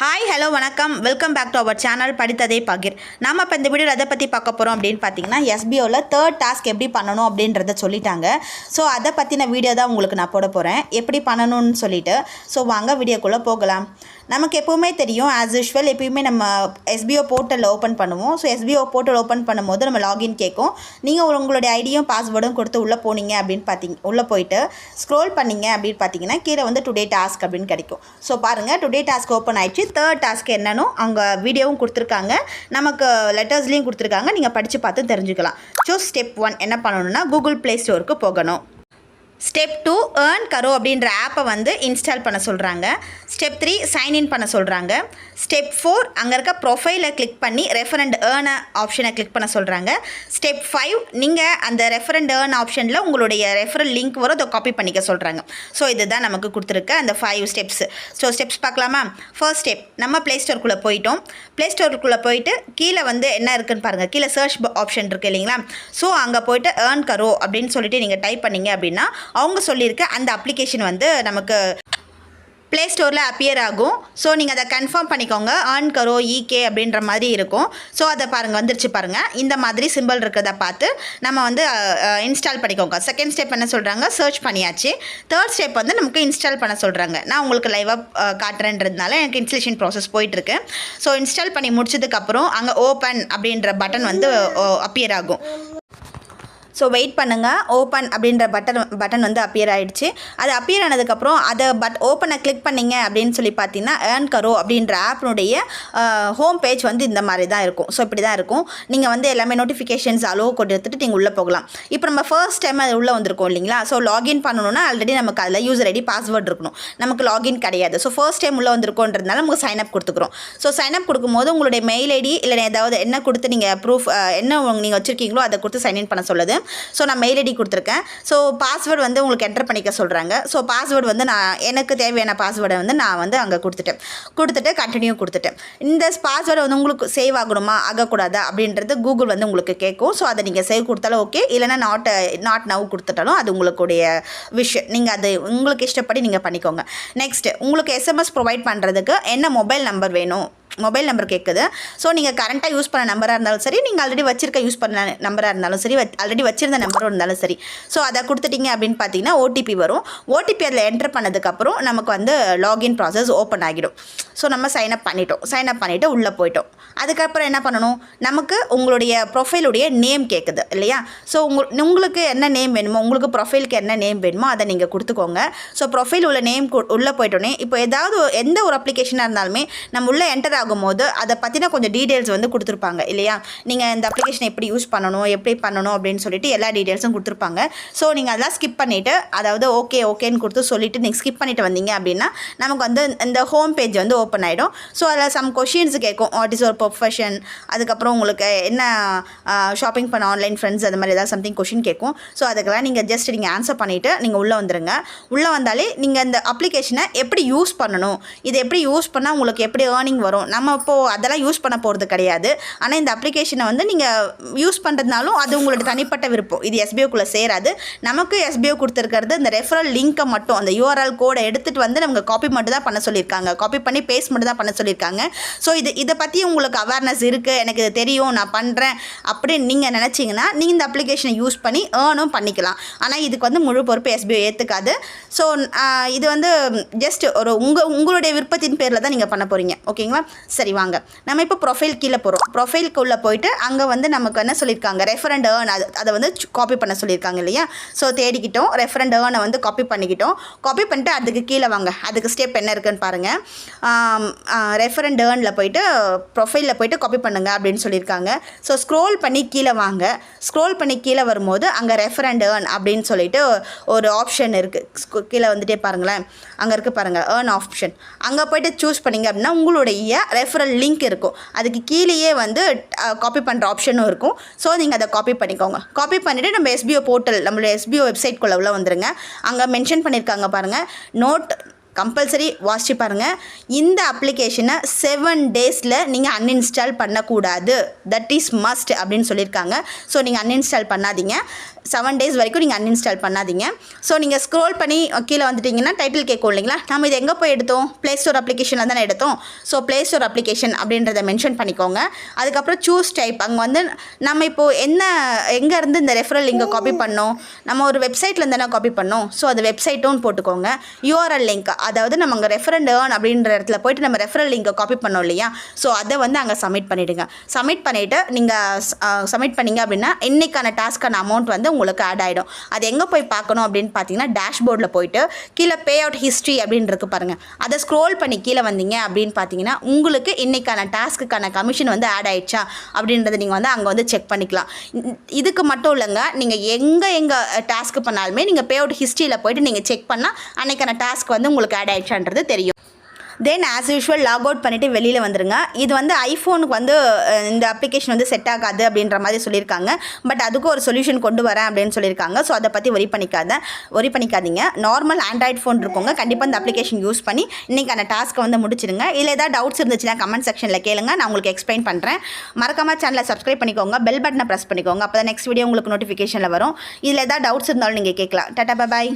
Hi hello வணக்கம். Welcome back to our channel படித்ததே பகிர். நாம் இப்போ இந்த வீடியோவில் எதை பற்றி பார்க்க போகிறோம் அப்படின்னு பார்த்தீங்கன்னா எஸ்பிஓவில் தேர்ட் டாஸ்க் எப்படி பண்ணணும் அப்படின்றத சொல்லிட்டாங்க. ஸோ அதை பற்றின வீடியோ தான் உங்களுக்கு நான் போட போகிறேன் எப்படி பண்ணணும்னு சொல்லிட்டு. ஸோ வாங்க வீடியோக்குள்ளே போகலாம். நமக்கு எப்போவுமே தெரியும் ஆஸ் யூஷுவல் எப்பயுமே நம்ம எஸ்பிஓ போர்ட்டல் ஓப்பன் பண்ணுவோம். ஸோ எஸ்பிஓ போர்ட்டல் ஓப்பன் பண்ணும்போது நம்ம லாகின் கேட்கும். நீங்கள் உங்களுடைய ஐடியும் பாஸ்வேர்டும் கொடுத்து உள்ளே போனீங்க அப்படின்னு பார்த்தீங்க உள்ளே போயிட்டு ஸ்க்ரோல் பண்ணீங்க அப்படின்னு பார்த்தீங்கன்னா கீழே வந்து டுடே டாஸ்க் அப்படின்னு கிடைக்கும். ஸோ பாருங்கள் டுடே டாஸ்க் ஓப்பன் ஆயிடுச்சு. தேர்ட் டாஸ்க் என்னன்னு அவங்க வீடியோவும் கொடுத்துருக்காங்க. நமக்கு லெட்டர்ஸ்லேயும் கொடுத்துருக்காங்க. நீங்கள் படித்து பார்த்து தெரிஞ்சுக்கலாம். ஸோ ஸ்டெப் ஒன் என்ன பண்ணணும்னா கூகுள் ப்ளே ஸ்டோருக்கு போகணும். ஸ்டெப் டூ ஏர்ன் கரோ அப்படின்ற ஆப்பை வந்து இன்ஸ்டால் பண்ண சொல்கிறாங்க ஸ்டெப் த்ரீ சைன்இன் பண்ண சொல்கிறாங்க ஸ்டெப் ஃபோர் அங்கே இருக்க ப்ரொஃபைலை கிளிக் பண்ணி ரெஃபரண்ட் ஏர்ன் ஆப்ஷனை கிளிக் பண்ண சொல்கிறாங்க ஸ்டெப் ஃபைவ் நீங்கள் அந்த ரெஃபரண்ட் ஏர்ன் ஆப்ஷனில் உங்களுடைய ரெஃபரல் லிங்க் வரும் அதை காப்பி பண்ணிக்க சொல்கிறாங்க ஸோ இதுதான் நமக்கு கொடுத்துருக்க அந்த ஃபைவ் ஸ்டெப்ஸ் ஸோ ஸ்டெப்ஸ் பார்க்கலாமா? ஃபர்ஸ்ட் ஸ்டெப் நம்ம ப்ளே ஸ்டோருக்குள்ளே போயிட்டோம். ப்ளே ஸ்டோருக்குள்ளே போயிட்டு கீழே வந்து என்ன இருக்குன்னு பாருங்கள் கீழே சர்ச் ஆப்ஷன் இருக்குது இல்லைங்களா? ஸோ அங்கே போயிட்டு ஏர்ன் கரோ அப்படின்னு சொல்லிட்டு நீங்கள் டைப் பண்ணீங்க அப்படின்னா அவங்க சொல்லியிருக்க அந்த அப்ளிகேஷன் வந்து நமக்கு ப்ளே ஸ்டோரில் அப்பியர் ஆகும். ஸோ நீங்கள் அதை கன்ஃபார்ம் பண்ணிக்கோங்க. ஆன் கரோ இகே அப்படின்ற மாதிரி இருக்கும். ஸோ அதை பாருங்கள் வந்துருச்சு பாருங்கள் இந்த மாதிரி சிம்பிள் இருக்கிறத பார்த்து நம்ம வந்து இன்ஸ்டால் பண்ணிக்கோங்க. செகண்ட் ஸ்டெப் என்ன சொல்கிறாங்க சர்ச் பண்ணியாச்சு. தேர்ட் ஸ்டெப் வந்து நமக்கு இன்ஸ்டால் பண்ண சொல்கிறாங்க நான் உங்களுக்கு லைவாக காட்டுறேன்றதுனால எனக்கு இன்ஸ்டலேஷன் ப்ராசஸ் போயிட்டுருக்கு. ஸோ இன்ஸ்டால் பண்ணி முடிச்சதுக்கப்புறம் அங்கே ஓப்பன் அப்படின்ற பட்டன் வந்து அப்பியர் ஆகும். ஸோ வெயிட் பண்ணுங்கள் ஓப்பன் அப்படின்ற பட்டன் பட்டன் வந்து அப்பியர் ஆகிடுச்சு அது அப்பியர் ஆனதுக்கப்புறம் அதை பட் ஓப்பனை கிளிக் பண்ணிங்க அப்படின்னு சொல்லி பார்த்தீங்கன்னா ஏர்ன் கரோ அப்படின்ற ஆப்னுடைய ஹோம் பேஜ் வந்து இந்த மாதிரி தான் இருக்கும். ஸோ இப்படி தான் இருக்கும். நீங்கள் வந்து எல்லாமே நோட்டிஃபிகேஷன்ஸ் அலோ கொடுத்துட்டு நீங்கள் உள்ளே போகலாம். இப்போ நம்ம ஃபர்ஸ்ட் டைம் அது உள்ளே வந்திருக்கோம் இல்லைங்களா? ஸோ லாகின் பண்ணணும்னா ஆல்ரெடி நமக்கு அதில் யூசர் ஐடி பாஸ்வேர்ட் இருக்கணும். நமக்கு லாகின் கிடையாது. ஸோ ஃபர்ஸ்ட் டைம் உள்ளே வந்திருக்கோன்றதுனால நமக்கு சைன் அப் கொடுத்துக்குறோம். ஸோ சைன் அப் கொடுக்கும்போது உங்களுடைய மெயில் ஐடி இல்லை ஏதாவது என்ன கொடுத்து நீங்கள் ப்ரூஃப் என்ன நீங்கள் வச்சுருக்கீங்களோ அதை கொடுத்து சைன்இன் பண்ண சொல்லுது. ஸோ நான் மெயில் ஐடி கொடுத்துருக்கேன். ஸோ பாஸ்வேர்டு வந்து உங்களுக்கு என்டர் பண்ணிக்க சொல்கிறாங்க ஸோ பாஸ்வேர்டு வந்து நான் எனக்கு தேவையான பாஸ்வேர்டை வந்து நான் வந்து அங்கே கொடுத்துட்டேன். கொடுத்துட்டு கண்டினியூ கொடுத்துட்டேன். இந்த பாஸ்வேர்டு வந்து உங்களுக்கு சேவ் ஆகணுமா? ஆகக்கூடாதா? அப்படின்றது கூகுள் வந்து உங்களுக்கு கேட்கும். ஸோ அதை நீங்கள் சேவ் கொடுத்தாலும் ஓகே இல்லைனா நாட் நாட் நவ் கொடுத்துட்டாலும் அது உங்களுடைய விஷயம். நீங்கள் அது உங்களுக்கு இஷ்டப்படி நீங்கள் பண்ணிக்கோங்க. நெக்ஸ்ட் உங்களுக்கு எஸ்எம்எஸ் ப்ரொவைட் பண்ணுறதுக்கு என்ன மொபைல் நம்பர் வேணும்? மொபைல் நம்பர் கேட்குது ஸோ நீங்கள் கரண்ட்டாக யூஸ் பண்ண நம்பராக இருந்தாலும் சரி நீங்கள் ஆல்ரெடி வச்சிருக்க யூஸ் பண்ண நம்பராக இருந்தாலும் சரி ஆல்ரெடி வச்சிருந்த நம்பரும் இருந்தாலும் சரி. ஸோ அதை கொடுத்துட்டீங்க அப்படின்னு பார்த்தீங்கன்னா ஓடிபி வரும். ஓடிபி அதில் என்டர் பண்ணதுக்கப்புறம் நமக்கு வந்து லாகின் ப்ராசஸ் ஓப்பன் ஆகிடும். ஸோ நம்ம சைன் அப் பண்ணிட்டோம். சைன் அப் பண்ணிவிட்டு உள்ளே போயிட்டோம். அதுக்கப்புறம் என்ன பண்ணணும்? நமக்கு உங்களுடைய ப்ரொஃபைலுடைய நேம் கேட்குது இல்லையா? ஸோ உங்கள் உங்களுக்கு என்ன நேம் வேணுமோ உங்களுக்கு ப்ரொஃபைலுக்கு என்ன நேம் வேணுமோ அதை நீங்கள் கொடுத்துக்கோங்க. ஸோ ப்ரொஃபைல் உள்ள நேம் உள்ளே போயிட்டோன்னே இப்போ ஏதாவது எந்த ஒரு அப்ளிகேஷனாக இருந்தாலுமே நம்ம உள்ளே என்டர் ஆகும்போது அதை பற்றின கொஞ்சம் டீட்டெயில்ஸ் வந்து கொடுத்துருப்பாங்க இல்லையா? நீங்கள் இந்த அப்ளிகேஷன் எப்படி யூஸ் பண்ணணும் எப்படி பண்ணணும் அப்படின்னு சொல்லிட்டு எல்லா டீட்டெயில்ஸும் கொடுத்துருப்பாங்க. ஸோ நீங்கள் அதெல்லாம் ஸ்கிப் பண்ணிவிட்டு அதாவது ஓகே ஓகேன்னு கொடுத்து சொல்லிவிட்டு நீங்கள் ஸ்கிப் பண்ணிவிட்டு வந்தீங்க அப்படின்னா நமக்கு வந்து இந்த ஹோம் பேஜ் வந்து ஓப்பன் ஆகிடும் ஸோ அதில் சம் கொஷின்ஸ் கேட்கும் வாட் இஸ் ஒரு ப்ரொஃபஷன் அதுக்கப்புறம் உங்களுக்கு என்ன ஷாப்பிங் பண்ண ஆன்லைன் ஃப்ரெண்ட்ஸ் அது மாதிரி ஏதாவது சம்திங் கொஷின் கேட்கும் ஸோ அதுக்கெல்லாம் நீங்கள் ஜஸ்ட் நீங்கள் ஆன்சர் பண்ணிவிட்டு நீங்கள் உள்ளே வந்துடுங்க உள்ளே வந்தாலே நீங்கள் இந்த அப்ளிகேஷனை எப்படி யூஸ் பண்ணணும்? இது எப்படி யூஸ் பண்ணால் உங்களுக்கு எப்படி ஏர்னிங் வரும்? நம்ம இப்போது அதெல்லாம் யூஸ் பண்ண போகிறது கிடையாது. ஆனால் இந்த அப்ளிகேஷனை வந்து நீங்கள் யூஸ் பண்ணுறதுனாலும் அது உங்களோட தனிப்பட்ட விருப்பம். இது எஸ்பிஓக்குள்ளே சேராது. நமக்கு எஸ்பிஓ கொடுத்துருக்கிறது இந்த ரெஃபரல் லிங்க்கை மட்டும். அந்த யூஆர்எல் கோடை எடுத்துகிட்டு வந்து நமக்கு காப்பி மட்டும் தான் பண்ண சொல்லியிருக்காங்க. காப்பி பண்ணி பேஸ்ட் மட்டும் தான் பண்ண சொல்லியிருக்காங்க. ஸோ இது இதை பற்றி உங்களுக்கு அவேர்னஸ் இருக்குது எனக்கு இது தெரியும் நான் பண்ணுறேன் அப்படின்னு நீங்கள் நினச்சிங்கன்னா நீங்கள் இந்த அப்ளிகேஷனை யூஸ் பண்ணி ஏர்னும் பண்ணிக்கலாம். ஆனால் இதுக்கு வந்து முழு பொறுப்பு எஸ்பிஓ ஏற்றுக்காது ஸோ இது வந்து ஜஸ்ட் ஒரு உங்கள் உங்களுடைய விருப்பத்தின் பேரில் தான் நீங்கள் பண்ண போகிறீங்க ஓகேங்களா? சரி வாங்க. நம்ம இப்போ ப்ரொஃபைல் கீழே போகிறோம் ப்ரொஃபைலுக்கு உள்ளே போயிட்டு அங்கே வந்து நமக்கு என்ன சொல்லியிருக்காங்க? ரெஃபரண்ட் ஏர்ன் அது அதை வந்து காப்பி பண்ண சொல்லியிருக்காங்க இல்லையா? ஸோ தேடிக்கிட்டோம். ரெஃபரண்ட் ஏர்னை வந்து காப்பி பண்ணிக்கிட்டோம். காப்பி பண்ணிட்டு அதுக்கு கீழே வாங்க. அதுக்கு ஸ்டெப் என்ன இருக்குன்னு பாருங்கள் ரெஃபரண்ட் ஏர்னில் போயிட்டு ப்ரொஃபைலில் போயிட்டு காப்பி பண்ணுங்கள் அப்படின்னு சொல்லியிருக்காங்க. ஸோ ஸ்க்ரோல் பண்ணி கீழே வாங்க. ஸ்க்ரோல் பண்ணி கீழே வரும்போது அங்கே ரெஃபரண்ட் ஏர்ன் அப்படின்னு சொல்லிட்டு ஒரு ஆப்ஷன் இருக்குது கீழே வந்துட்டே பாருங்களேன். அங்கே இருக்குது பாருங்கள் ஏர்ன் ஆப்ஷன் அங்கே போயிட்டு சூஸ் பண்ணிங்க அப்படின்னா உங்களுடைய ரெஃபரல் லிங்க் இருக்கும். அதுக்கு கீழேயே வந்து காப்பி பண்ணுற ஆப்ஷனும் இருக்கும். ஸோ நீங்கள் அதை காப்பி பண்ணிக்கோங்க. காப்பி பண்ணிவிட்டு நம்ம எஸ்பிஓ போர்ட்டல் நம்மளுடைய எஸ்பிஓ வெப்சைட்குள்ளே உள்ள வந்துருங்க. அங்கே மென்ஷன் பண்ணியிருக்காங்க பாருங்கள் நோட் கம்பல்சரி வாசிச்சு பாருங்கள் இந்த அப்ளிகேஷனை செவன் டேஸில் நீங்கள் அன்இன்ஸ்டால் பண்ணக்கூடாது. தட் இஸ் மஸ்ட் அப்படின்னு சொல்லியிருக்காங்க ஸோ நீங்கள் அன்இன்ஸ்டால் பண்ணாதீங்க. செவன் டேஸ் வரைக்கும் நீங்கள் அன்இன்ஸ்டால் பண்ணாதீங்க. ஸோ நீங்கள் ஸ்க்ரோல் பண்ணி கீழே வந்துட்டிங்கன்னா டைட்டில் கேட்கும் இல்லைங்களா? நம்ம இது எங்கே போய் எடுத்தோம்? ப்ளே ஸ்டோர் அப்ளிகேஷனில் தானே எடுத்தோம். ஸோ ப்ளே ஸ்டோர் அப்ளிகேஷன் அப்படின்றத மென்ஷன் பண்ணிக்கோங்க. அதுக்கப்புறம் சூஸ் டைப் அங்கே வந்து நம்ம இப்போது என்ன எங்கேருந்து இந்த ரெஃபரல் லிங்கை காப்பி பண்ணோம்? நம்ம ஒரு வெப்சைட்லேருந்து தானே காப்பி பண்ணோம்? ஸோ அது வெப்சைட்டும் போட்டுக்கோங்க. யூஆர்எல் லிங்க் அதாவது நம்ம அங்கே ரெஃபரண்ட் ஏர்ன் அப்படின்ற இடத்துல போயிட்டு நம்ம ரெஃபரல் லிங்கை காப்பி பண்ணோம் இல்லையா? ஸோ அதை வந்து அங்கே சப்மிட் பண்ணிவிடுங்க சப்மிட் பண்ணிவிட்டு நீங்கள் சப்மிட் பண்ணீங்க அப்படின்னா இன்றைக்கான டாஸ்க்கான அமௌண்ட் வந்து உங்களுக்கு ஆட் ஆகிடும் அது எங்கே போய் பார்க்கணும் அப்படின்னு பார்த்தீங்கன்னா டேஷ்போர்டில் போயிட்டு கீழே பே அவுட் ஹிஸ்ட்ரி அப்படின்னு இருக்கு பாருங்கள் அதை ஸ்க்ரோல் பண்ணி கீழே வந்தீங்க அப்படின்னு பார்த்தீங்கன்னா உங்களுக்கு இன்றைக்கான டாஸ்க்குக்கான கமிஷன் வந்து ஆட் ஆயிடுச்சா அப்படின்றத நீங்கள் வந்து அங்கே வந்து செக் பண்ணிக்கலாம். இதுக்கு மட்டும் இல்லைங்க நீங்கள் எங்கே எங்கே டாஸ்க் பண்ணாலுமே நீங்கள் பே அவுட் ஹிஸ்ட்ரியில் போயிட்டு நீங்கள் செக் பண்ணால் அன்றைக்கான டாஸ்க் வந்து உங்களுக்கு ஆட் ஆயிடுச்சான்றது தெரியும். Then as usual log out பண்ணிவிட்டு வெளியில் வந்துருங்க. இது வந்து ஐஃபோனுக்கு வந்து இந்த அப்ளிகேஷன் வந்து செட் ஆகாது அப்படின்ற மாதிரி சொல்லியிருக்காங்க. பட் அதுக்கும் ஒரு சொல்யூஷன் கொண்டு வரேன் அப்படின்னு சொல்லியிருக்காங்க. ஸோ அதை பற்றி ஒரி பண்ணிக்காத ஒரி பண்ணிக்காதீங்க. நார்மல் ஆண்ட்ராய்ட் ஃபோன் இருக்கவங்க கண்டிப்பாக இந்த அப்ளிகேஷன் யூஸ் பண்ணி இன்றைக்கான டாஸ்க்கை வந்து முடிச்சிடுங்க இல்லை ஏதாவது டவுட்ஸ் இருந்துச்சுன்னா கமெண்ட் செக்ஷனில் கேளுங்க. நான் உங்களுக்கு எக்ஸ்பிளைன் பண்ணுறேன் மறக்காம சேனலை சப்ஸ்கிரைப் பண்ணிக்கோங்க. பெல் பட்டனை ப்ரெஸ் பண்ணிக்கோங்க. அப்போ தான் நெக்ஸ்ட் வீடியோ உங்களுக்கு நோட்டிஃபிகேஷனில் வரும். இதில் ஏதாவது டவுட்ஸ் இருந்தாலும் நீங்கள் கேட்கலாம். டாட்டா பாய்